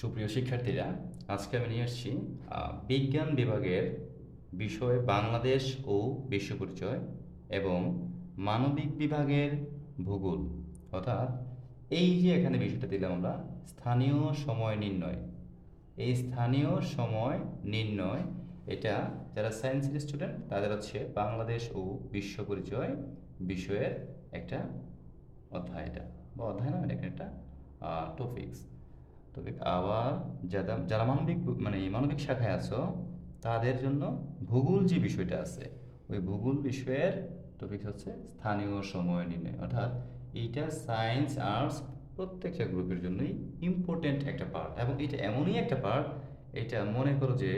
সুপ্রিয় শিক্ষার্থীরা, আজকে আমি নিয়ে আসছি বিজ্ঞান বিভাগের বিষয় বাংলাদেশ ও বিশ্ব পরিচয় এবং মানবিক বিভাগের ভূগোল। অর্থাৎ এই যে এখানে বিষয়টা দিলাম আমরা, স্থানীয় সময় নির্ণয়। এই স্থানীয় সময় নির্ণয়, এটা যারা সায়েন্সের স্টুডেন্ট তাদের হচ্ছে বাংলাদেশ ও বিশ্ব পরিচয় বিষয়ের একটা অধ্যায় এটা। বা অধ্যায় না, এটা একটা টপিক্স টপিক আবার যারা যারা মানবিক মানে মানবিক শাখায় আছো, তাদের জন্য ভূগোল যে বিষয়টা আছে, ওই ভূগোল বিষয়ের টপিক হচ্ছে স্থানীয় সময় নির্ণয়। অর্থাৎ এইটা সায়েন্স আর্টস প্রত্যেকটা গ্রুপের জন্যই ইম্পর্টেন্ট একটা পার্ট এবং এটা এমনই একটা পার্ট এটা মনে করো যে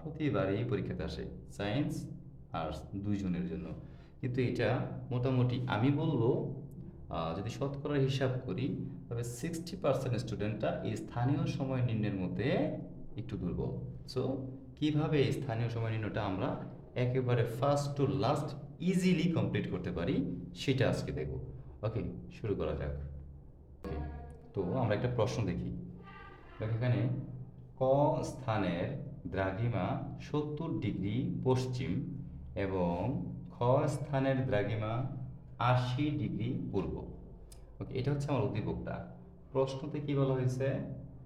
প্রতিবারই পরীক্ষাতে আসে সায়েন্স আর্টস দুইজনের জন্য। কিন্তু এটা মোটামুটি আমি বলব যদি শতকরা হিসাব করি তবে সিক্সটি পার্সেন্ট স্টুডেন্টরা এই স্থানীয় সময় নির্ণয়ের মধ্যে একটু দুর্বল। সো কীভাবে এই স্থানীয় সময় নির্ণয়টা আমরা একেবারে first to last easily complete করতে পারি, সেটা আজকে দেখব। ওকে শুরু করা যাক। ওকে তো আমরা একটা প্রশ্ন দেখি। দেখো এখানে, ক স্থানের দ্রাঘিমা সত্তর ডিগ্রি পশ্চিম এবং খ স্থানের দ্রাঘিমা আশি ডিগ্রি পূর্ব। ওকে এটা হচ্ছে আমার উদ্দীপকটা প্রশ্নতে কি বলা হয়েছে?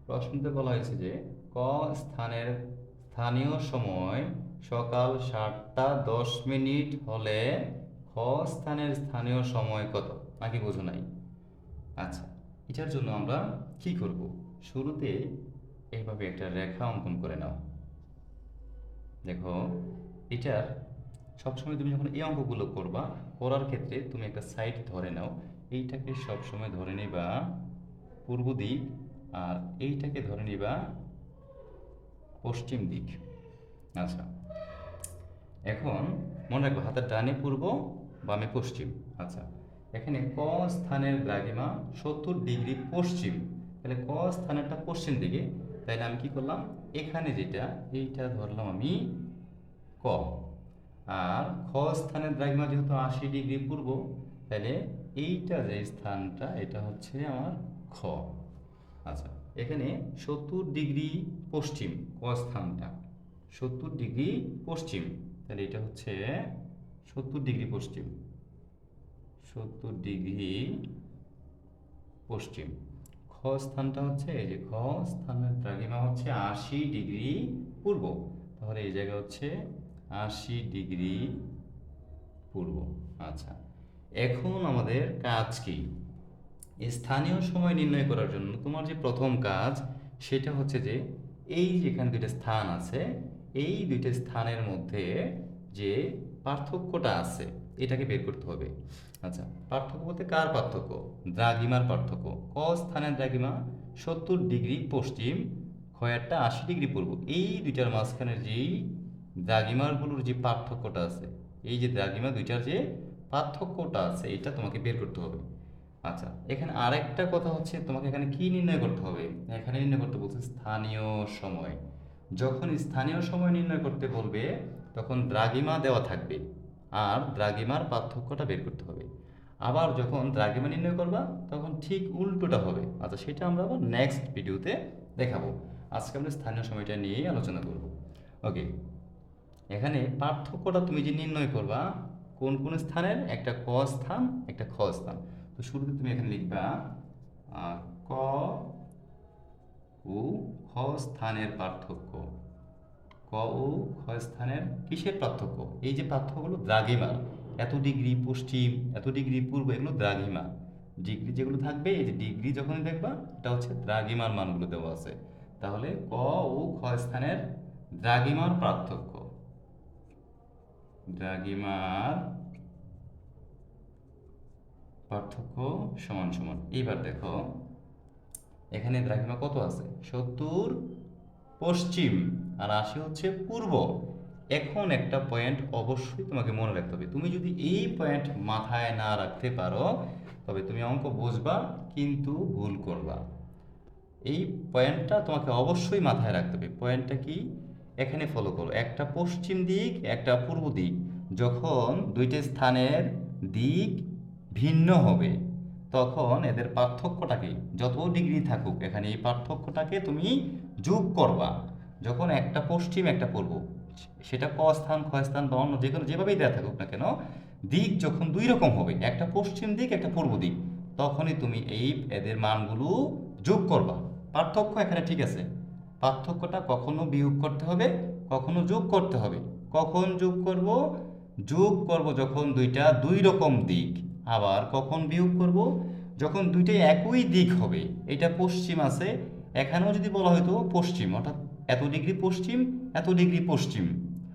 প্রশ্নতে বলা হয়েছে যে, ক স্থানের স্থানীয় সময় সকাল সাতটা দশ মিনিট হলে খ স্থানের স্থানীয় সময় কত? নাকি বোঝো নাই? আচ্ছা এটার জন্য আমরা কি করব? শুরুতে এইভাবে একটা রেখা অঙ্কন করে নাও। দেখো, এটার সবসময় তুমি যখন এই অঙ্কগুলো করবা, করার ক্ষেত্রে তুমি একটা সাইড ধরে নাও। এইটাকে সবসময় ধরে নিবা পূর্ব দিক আর এইটাকে ধরে নিবা পশ্চিম দিক। আচ্ছা এখন মনে রাখব হাতের ডানে পূর্ব, বামে পশ্চিম। আচ্ছা এখানে ক স্থানের দ্রাঘিমা সত্তর ডিগ্রি পশ্চিম। তাহলে ক স্থানেরটা পশ্চিম দিকে। তাইলে আমি কি করলাম? এখানে যেটা, এইটা ধরলাম আমি ক। আর খ স্থানের দ্রাঘিমা যেহেতু আশি ডিগ্রি পূর্ব তাহলে এইটা যে স্থানটা, এটা হচ্ছে আমার খ। আচ্ছা এখানে সত্তর ডিগ্রি পশ্চিম, ক স্থানটা? সত্তর ডিগ্রি পশ্চিম, তাহলে এটা হচ্ছে সত্তর ডিগ্রি পশ্চিম। সত্তর ডিগ্রি পশ্চিম। খ স্থানটা হচ্ছে, এই যে খ স্থানের দ্রাঘিমা হচ্ছে আশি ডিগ্রি পূর্ব। তাহলে এই জায়গা হচ্ছে আশি ডিগ্রি পূর্ব। আচ্ছা এখন আমাদের কাজ কি? স্থানীয় সময় নির্ণয় করার জন্য তোমার যে প্রথম কাজ, সেটা হচ্ছে যে এই যেখানে দুইটা স্থান আছে, এই দুইটা স্থানের মধ্যে যে পার্থক্যটা আছে, এটাকে বের করতে হবে। আচ্ছা পার্থক্য বলতে কার পার্থক্য? দ্রাঘিমার পার্থক্য। ক স্থানের দ্রাঘিমা? সত্তর ডিগ্রি পশ্চিম খয়ারটা আশি ডিগ্রি পূর্ব। এই দুইটার মাঝখানের যেই দ্রাঘিমারগুলোর যে পার্থক্যটা আছে, এই যে দ্রাঘিমা দুইটার যে পার্থক্যটা আছে, এটা তোমাকে বের করতে হবে। আচ্ছা এখানে আরেকটা কথা হচ্ছে, তোমাকে এখানে কি নির্ণয় করতে হবে? এখানে নির্ণয় করতে বলছে স্থানীয় সময়। যখন স্থানীয় সময় নির্ণয় করতে বলবে, তখন দ্রাগিমা দেওয়া থাকবে, আর দ্রাগিমার পার্থক্যটা বের করতে হবে। আবার যখন দ্রাগিমা নির্ণয় করবা, তখন ঠিক উল্টোটা হবে। আচ্ছা সেটা আমরা আবার নেক্সট ভিডিওতে দেখাবো। আজকে আমরা স্থানীয় সময়টা নিয়েই আলোচনা করব। ওকে এখানে পার্থক্যটা তুমি যে নির্ণয় করবা কোন কোন স্থানের? একটা ক স্থান, একটা খ স্থান। তো শুরুতে তুমি এখানে লিখবা ক ও খ স্থানের পার্থক্য। ক ও খ স্থানের কিসের পার্থক্য? এই যে পার্থক্যগুলো দ্রাঘিমার এত ডিগ্রি পশ্চিম, এত ডিগ্রি পূর্ব, এগুলো দ্রাঘিমা। ডিগ্রি যেগুলো থাকবে, এই যে ডিগ্রি যখনই দেখবা, এটা হচ্ছে দ্রাঘিমার মানগুলো দেওয়া আছে। তাহলে ক ও খ স্থানের দ্রাঘিমার পার্থক্য। দ্রাঘিমার পার্থক্য সমান সমান। এইবার দেখো, এখানে দ্রাঘিমা কত আছে? সত্তর, পশ্চিম, আর আশি হচ্ছে পূর্ব। এখন একটা পয়েন্ট অবশ্যই তোমাকে মনে রাখতে হবে। তুমি যদি এই পয়েন্ট মাথায় না রাখতে পারো, তবে তুমি অঙ্ক বুঝবা, কিন্তু ভুল করবা। এই পয়েন্টটা তোমাকে অবশ্যই মাথায় রাখতে হবে। পয়েন্টটা কি? এখানে ফলো করো। একটা পশ্চিম দিক, একটা পূর্ব দিক। যখন দুইটা স্থানের দিক ভিন্ন হবে, তখন এদের পার্থক্যটাকে যত ডিগ্রি থাকুক, এখানে এই পার্থক্যটাকে তুমি যোগ করবা। যখন একটা পশ্চিম, একটা পূর্ব, সেটা ক স্থান, খ স্থান বা অন্য যে কোনো যেভাবেই দেওয়া থাকুক না কেন, দিক যখন দুই রকম হবে, একটা পশ্চিম দিক, একটা পূর্ব দিক, তখনই তুমি এই এদের মানগুলো যোগ করবা। পার্থক্য এখানে ঠিক আছে। পার্থক্যটা কখনো বিয়োগ করতে হবে, কখনো যোগ করতে হবে। কখন যোগ করব? যোগ করব যখন দুইটা দুই রকম দিক। আবার কখন বিয়োগ করব? যখন দুইটাই একই দিক হবে, এটা পশ্চিম আছে, এখানেও যদি বলা হয়তো পশ্চিম, অর্থাৎ এত ডিগ্রি পশ্চিম, এত ডিগ্রি পশ্চিম।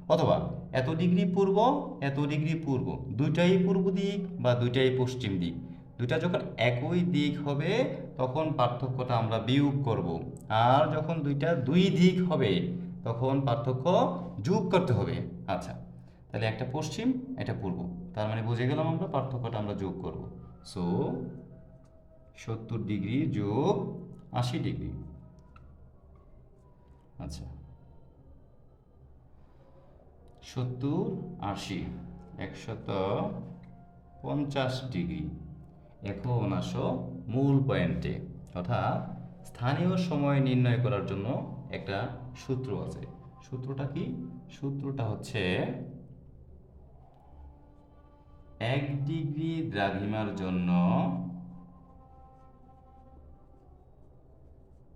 অথবা এত ডিগ্রি পূর্ব, এত ডিগ্রি পূর্ব, দুইটাই পূর্ব দিক বা দুইটাই পশ্চিম দিক। দুইটা যখন একই দিক হবে, তখন পার্থক্যটা আমরা বিয়োগ করব। আর যখন দুইটা দুই দিক হবে, তখন পার্থক্য যোগ করতে হবে। আচ্ছা তাহলে একটা পশ্চিম এটা পূর্ব। তার মানে বুঝে গেলাম আমরা, পার্থক্যটা আমরা যোগ করব। সো সত্তর ডিগ্রি যোগ আশি ডিগ্রি। আচ্ছা সত্তর আশি, একশত পঞ্চাশ ডিগ্রি। এখন আসো মূল পয়েন্টে অর্থাৎ স্থানীয় সময় নির্ণয় করার জন্য একটা সূত্র আছে। সূত্রটা কি? সূত্রটা হচ্ছে এক ডিগ্রি দ্রাঘিমার জন্য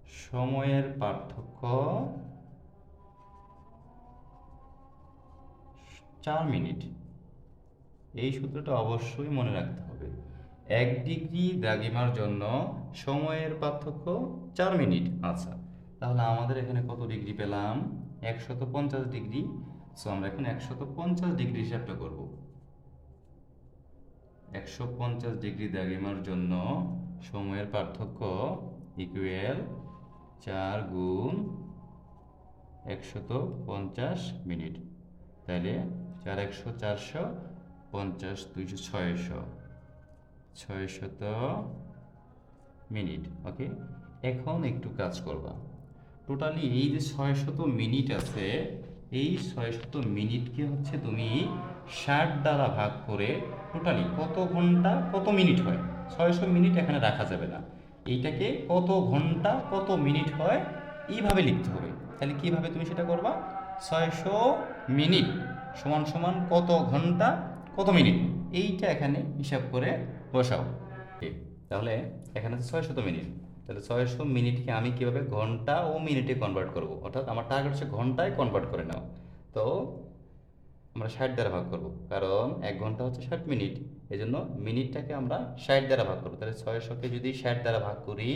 সময়ের পার্থক্য চার মিনিট। এই সূত্রটা অবশ্যই মনে রাখতে হবে। এক ডিগ্রি দ্রাঘিমার জন্য সময়ের পার্থক্য চার মিনিট। আচ্ছা তাহলে আমাদের এখানে কত ডিগ্রি পেলাম? একশত পঞ্চাশ ডিগ্রি। সো আমরা এখন একশত পঞ্চাশ ডিগ্রি হিসাবটা করব। একশো পঞ্চাশ ডিগ্রি দ্রাঘিমার জন্য সময়ের পার্থক্য ইকুয়াল চার গুণ একশত পঞ্চাশ মিনিট। তাহলে চার একশো চারশো পঞ্চাশ দুইশো ছয়শো। ছয়শত মিনিট ওকে এখন একটু কাজ করবা। টোটালি এই যে ছয়শত মিনিট আছে, এই ছয়শত মিনিটকে হচ্ছে তুমি ষাট দ্বারা ভাগ করে টোটালি কত ঘণ্টা, কত মিনিট হয়? ছয়শো মিনিট এখানে রাখা যাবে না। এইটাকে কত ঘণ্টা, কত মিনিট হয়? এইভাবে লিখতে হবে। তাহলে কীভাবে তুমি সেটা করবা? ছয়শো মিনিট সমান সমান কত ঘণ্টা, কত মিনিট? এইটা এখানে হিসাব করে বসাও। তাহলে এখানে ছয়শত মিনিট। তাহলে ছয়শো মিনিটকে আমি কীভাবে ঘণ্টা ও মিনিটে কনভার্ট করব? অর্থাৎ আমার টার্গেট হচ্ছে ঘন্টায় কনভার্ট করে নাও। তো আমরা ষাট দ্বারা ভাগ করব, কারণ এক ঘণ্টা হচ্ছে ষাট মিনিট। এই জন্য মিনিটটাকে আমরা ষাট দ্বারা ভাগ করব। তাহলে ছয়শোকে যদি ষাট দ্বারা ভাগ করি,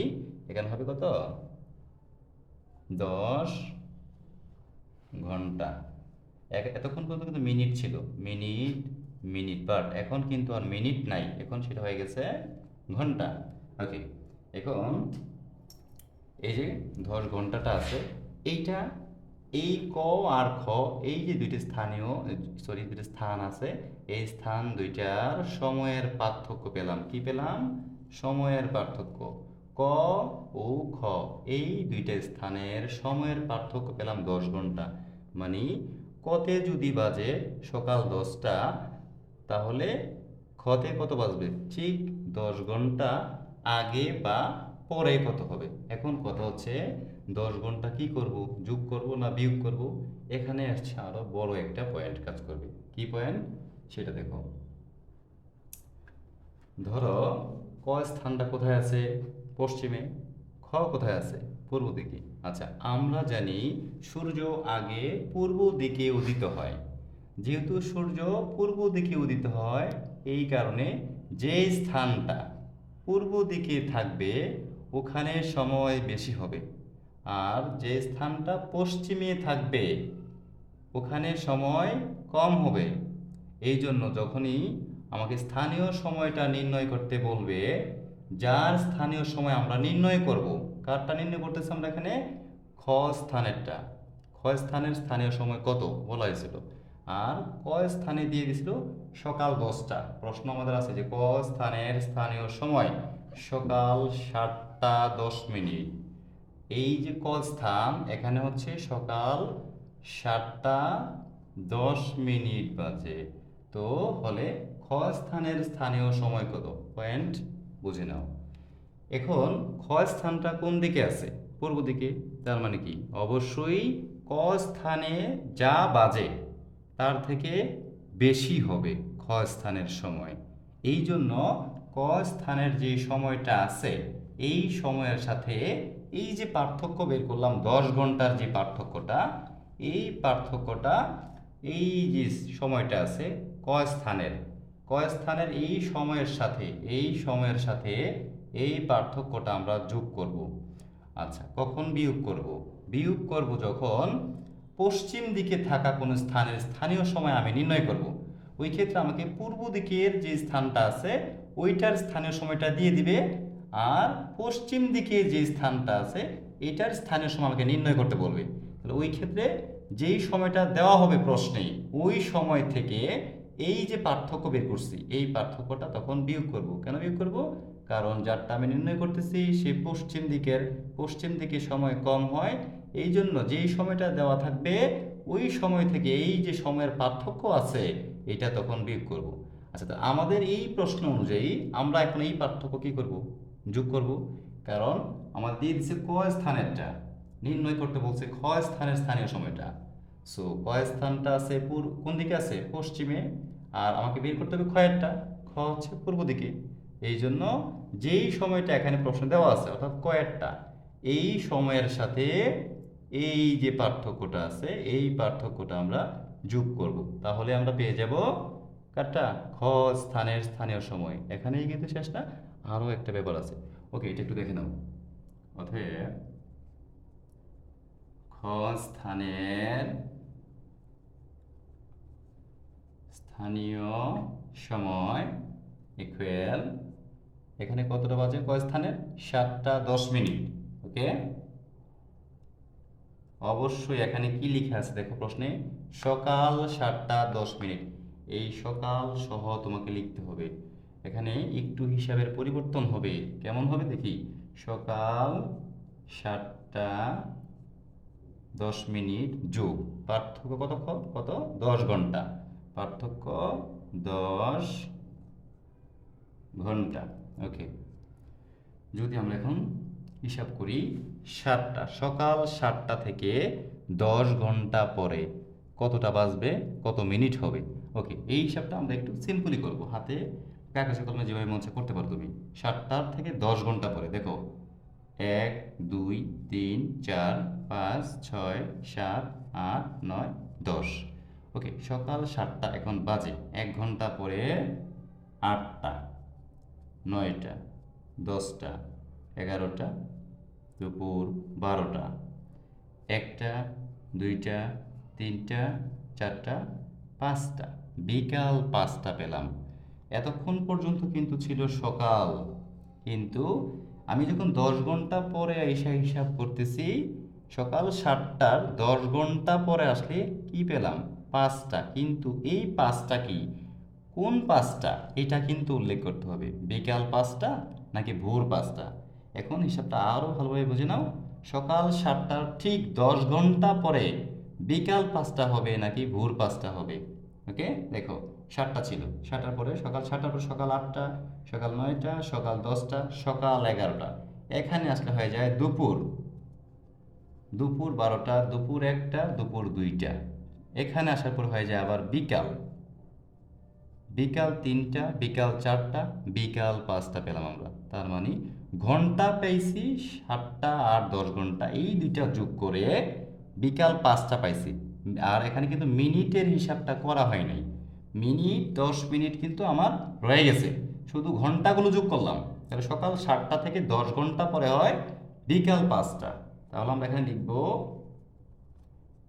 এখানে হবে কত? দশ ঘণ্টা। এতক্ষণ পর্যন্ত কিন্তু মিনিট ছিল। মিনিট মিনিট বাট এখন কিন্তু আর মিনিট নাই। এখন সেটা হয়ে গেছে ঘণ্টা। ওকে এখন এই যে দশ ঘন্টাটা আছে, এইটা এই ক আর খ, এই যে দুইটি স্থানীয় সরি দুইটি স্থান আছে, এই স্থান দুইটার সময়ের পার্থক্য পেলাম। কি পেলাম? সময়ের পার্থক্য। ক ও খ, এই দুইটা স্থানের সময়ের পার্থক্য পেলাম দশ ঘণ্টা। মানে কতে যদি বাজে সকাল দশটা তাহলে খতে কত বাজবে? ঠিক দশ ঘণ্টা আগে বা পরে কত হবে। এখন কথা হচ্ছে দশ ঘণ্টা কি করব? যোগ করব না বিয়োগ করব? এখানে আসছে আরও বড় একটা পয়েন্ট কাজ করবে। কি পয়েন্ট সেটা দেখো। ধরো ক স্থানটা কোথায় আছে? পশ্চিমে। খ কোথায় আছে? পূর্ব দিকে। আচ্ছা আমরা জানি সূর্য আগে পূর্ব দিকে উদিত হয়। যেহেতু সূর্য পূর্ব দিকে উদিত হয়, এই কারণে যে স্থানটা পূর্ব দিকে থাকবে, ওখানে সময় বেশি হবে। আর যে স্থানটা পশ্চিমে থাকবে, ওখানে সময় কম হবে। এই জন্য যখনই আমাকে স্থানীয় সময়টা নির্ণয় করতে বলবে, যার স্থানীয় সময় আমরা নির্ণয় করব, কারটা নির্ণয় করতেছি আমরা এখানে খ স্থানেরটা। খ স্থানের স্থানীয় সময় কত বলা হয়েছিল। আর ক স্থানে দিয়ে দিছিল সকাল দশটা। প্রশ্ন আমাদের আছে যে ক স্থানের স্থানীয় সময়? সকাল সাতটা দশ মিনিট। এই যে ক স্থান, এখানে হচ্ছে সকাল সাতটা দশ মিনিট বাজে। তো হলে খ স্থানের স্থানীয় সময় কত? পয়েন্ট বুঝে নাও। এখন খ স্থানটা কোন দিকে আছে? পূর্ব দিকে, তার মানে কি? অবশ্যই ক স্থানে যা বাজে তার থেকে বেশি হবে খ স্থানের সময়। এই জন্য ক স্থানের যে সময়টা আছে, এই সময়ের সাথে এই যে পার্থক্য বের করলাম, দশ ঘণ্টার যে পার্থক্যটা, এই পার্থক্যটা, এই যে সময়টা আছে ক স্থানের ক স্থানের এই সময়ের সাথে, এই সময়ের সাথে এই পার্থক্যটা আমরা যোগ করব। আচ্ছা কখন বিয়োগ করব? বিয়োগ করব যখন পশ্চিম দিকে থাকা কোনো স্থানের স্থানীয় সময় আমি নির্ণয় করব। ওই ক্ষেত্রে আমাকে পূর্ব দিকের যে স্থানটা আছে, ওইটার স্থানীয় সময়টা দিয়ে দিবে। আর পশ্চিম দিকে যে স্থানটা আছে, এটার স্থানীয় সময় আমাকে নির্ণয় করতে বলবে। তাহলে ওই ক্ষেত্রে যেই সময়টা দেওয়া হবে প্রশ্নে ওই সময় থেকে এই যে পার্থক্য বের করছি, এই পার্থক্যটা তখন বিয়োগ করব। কেন বিয়োগ করব? কারণ যারটা আমি নির্ণয় করতেছি, সে পশ্চিম দিকের, পশ্চিম দিকে সময় কম হয়, এই জন্য যেই সময়টা দেওয়া থাকবে, ওই সময় থেকে এই যে সময়ের পার্থক্য আছে, এটা তখন বিয়োগ করব। আচ্ছা তো আমাদের এই প্রশ্ন অনুযায়ী আমরা এখন এই পার্থক্য কী করব? যোগ করব। কারণ আমাদের দিয়ে দিচ্ছে ক স্থানেরটা, নির্ণয় করতে বলছে খ স্থানের স্থানীয় সময়টা। সো, ক স্থানটা আছে পূর্ব কোন দিকে আছে? পশ্চিমে। আর আমাকে বের করতে হবে ক্ষয়েরটা খ হচ্ছে পূর্ব দিকে। এই জন্য যেই সময়টা এখানে প্রশ্ন দেওয়া আছে, অর্থাৎ কয়েকটা, এই সময়ের সাথে এই যে পার্থক্যটা আছে, এই পার্থক্যটা আমরা যোগ করব। তাহলে আমরা পেয়ে যাব কারটা? খ স্থানের স্থানীয় সময়। এখানেই কিন্তু শেষ না, আরও একটা ব্যাপার আছে। ওকে, এটা একটু দেখে নাও। অতএব খ স্থানের স্থানীয় সময় ইকুয়াল এখানে কতটা বাজে? ক স্থানের? সাতটা দশ মিনিট। ওকে? অবশ্যই এখানে কি লিখে আছে দেখো প্রশ্নে? সকাল সাতটা দশ মিনিট। এই সকাল সহ তোমাকে লিখতে হবে। এখানে একটু হিসাবের পরিবর্তন হবে। কেমন হবে দেখি? সকাল সাতটা দশ মিনিট যোগ। পার্থক্য কতক্ষণ কত? দশ ঘণ্টা। পার্থক্য দশ ঘণ্টা। ওকে যদি আমরা এখন হিসাব করি, সাতটা, সকাল সাতটা থেকে দশ ঘণ্টা পরে কতটা বাজবে, কত মিনিট হবে? ওকে এই হিসাবটা আমরা একটু সিম্পলি করব। হাতে কাগজে কলমে যেভাবে মঞ্চে করতে পারো তুমি। সাতটার থেকে দশ ঘণ্টা পরে, দেখো। এক, দুই, তিন, চার, পাঁচ, ছয়, সাত, আট, নয়, দশ। ওকে সকাল সাতটা এখন বাজে। এক ঘণ্টা পরে আটটা। নয়টা, দশটা, এগারোটা, দুপুর বারোটা, একটা, দুইটা, তিনটা, চারটা, পাঁচটা। বিকাল পাঁচটা পেলাম। এতক্ষণ পর্যন্ত কিন্তু ছিল সকাল। কিন্তু আমি যখন দশ ঘণ্টা পরে এসে হিসাব করতেছি, সকাল সাতটার দশ ঘণ্টা পরে আসলে কি পেলাম? পাঁচটা। কিন্তু এই পাঁচটা কি? কোন পাঁচটা? এটা কিন্তু উল্লেখ করতে হবে। বিকাল পাঁচটা নাকি ভোর পাঁচটা? এখন হিসাবটা আরও ভালোভাবে বুঝে নাও। সকাল সাতটার ঠিক দশ ঘণ্টা পরে বিকাল পাঁচটা হবে নাকি ভোর পাঁচটা হবে? ওকে? দেখো, সাতটা ছিল। সাতটার পরে সকাল সাতটার পর সকাল আটটা, সকাল নয়টা, সকাল দশটা, সকাল এগারোটা। এখানে আসলে হয়ে যায় দুপুর। দুপুর বারোটা, দুপুর একটা, দুপুর দুইটা। এখানে আসার পর হয়ে যায় আবার বিকাল। বিকাল তিনটা, বিকাল চারটা, বিকাল পাঁচটা পেলাম আমরা। তার মানে ঘণ্টা পেয়েছি সাতটা আর দশ ঘণ্টা। এই দুইটা যোগ করে বিকাল পাঁচটা পাইছি। আর এখানে কিন্তু মিনিটের হিসাবটা করা হয় নাই। মিনিট, দশ মিনিট কিন্তু আমার রয়ে গেছে। শুধু ঘন্টাগুলো যোগ করলাম। তাহলে সকাল সাতটা থেকে দশ ঘণ্টা পরে হয় বিকাল পাঁচটা। তাহলে আমরা এখানে লিখব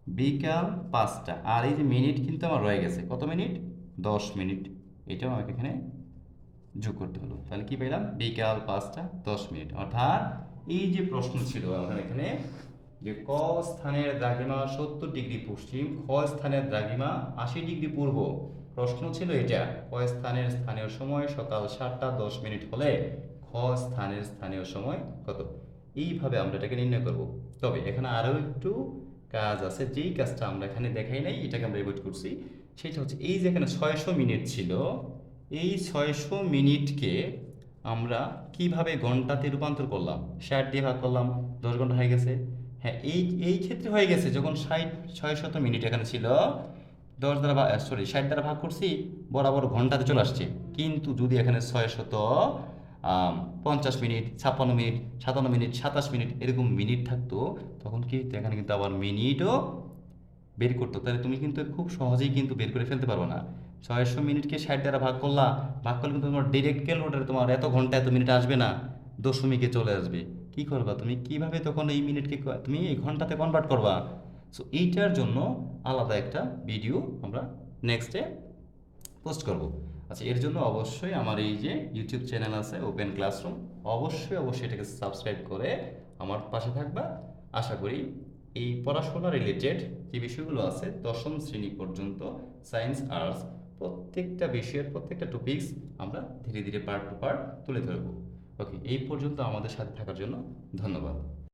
বিকাল পাঁচটা। আর এই যে মিনিট কিন্তু আমার রয়ে গেছে। কত মিনিট? দশ মিনিট। এটাও আমাকে এখানে যোগ করতে হলো। তাহলে কি পেলাম বিকাল পাঁচটা দশ মিনিট। অর্থাৎ এই যে প্রশ্ন ছিল আমাদের এখানে যে ক স্থানের দ্রাঘিমা সত্তর ডিগ্রি পশ্চিম, খ স্থানের দ্রাঘিমা আশি ডিগ্রি পূর্ব। প্রশ্ন ছিল এটা, ক স্থানের স্থানীয় সময় সকাল সাতটা দশ মিনিট হলে খ স্থানের স্থানীয় সময় কত? এইভাবে আমরা এটাকে নির্ণয় করব। তবে এখানে আরও একটু কাজ আছে, যেই কাজটা আমরা এখানে দেখাই নাই, এটাকে আমরা এভয়েড করছি। সেটা হচ্ছে এই যেখানে ছয়শো মিনিট ছিল, এই ছয়শো মিনিটকে আমরা কীভাবে ঘন্টাতে রূপান্তর করলাম? ষাট দিয়ে ভাগ করলাম, দশ ঘণ্টা হয়ে গেছে। হ্যাঁ এই এই ক্ষেত্রে হয়ে গেছে, যখন ষাট ছয় শত মিনিট এখানে ছিল, দশ দ্বারা ভাগ সরি ষাট দ্বারা ভাগ করছি, বরাবর ঘন্টাতে চলে আসছে। কিন্তু যদি এখানে ছয় শত পঞ্চাশ মিনিট, ছাপ্পান্ন মিনিট, সাতান্ন মিনিট, সাতাশ মিনিট এরকম মিনিট থাকতো, তখন কি? এখানে কিন্তু আবার মিনিটও বের করতো, তাহলে তুমি কিন্তু খুব সহজেই কিন্তু বের করে ফেলতে পারব না। ছয়শো মিনিটকে ষাট দ্বারা ভাগ করলা, ভাগ করলে কিন্তু তোমার ডিরেক্ট ক্যালকুলেটারে তোমার এত ঘণ্টা, এত মিনিট আসবে না, দশমিকে চলে আসবে। কি করবা তুমি? কীভাবে তখন এই মিনিটকে তুমি এই ঘন্টাতে কনভার্ট করবা? সো এইটার জন্য আলাদা একটা ভিডিও আমরা নেক্সটে পোস্ট করব। আচ্ছা এর জন্য অবশ্যই আমার এই যে ইউটিউব চ্যানেল আছে ওপেন ক্লাসরুম অবশ্যই অবশ্যই এটাকে সাবস্ক্রাইব করে আমার পাশে থাকবা। আশা করি এই পড়াশোনা রিলেটেড যে বিষয়গুলো আছে দশম শ্রেণি পর্যন্ত সায়েন্স আর্টস প্রত্যেকটা বিষয়ের প্রত্যেকটা টপিকস আমরা ধীরে ধীরে পার্ট টু পার্ট তুলে ধরব। ওকে এই পর্যন্ত আমাদের সাথে থাকার জন্য ধন্যবাদ।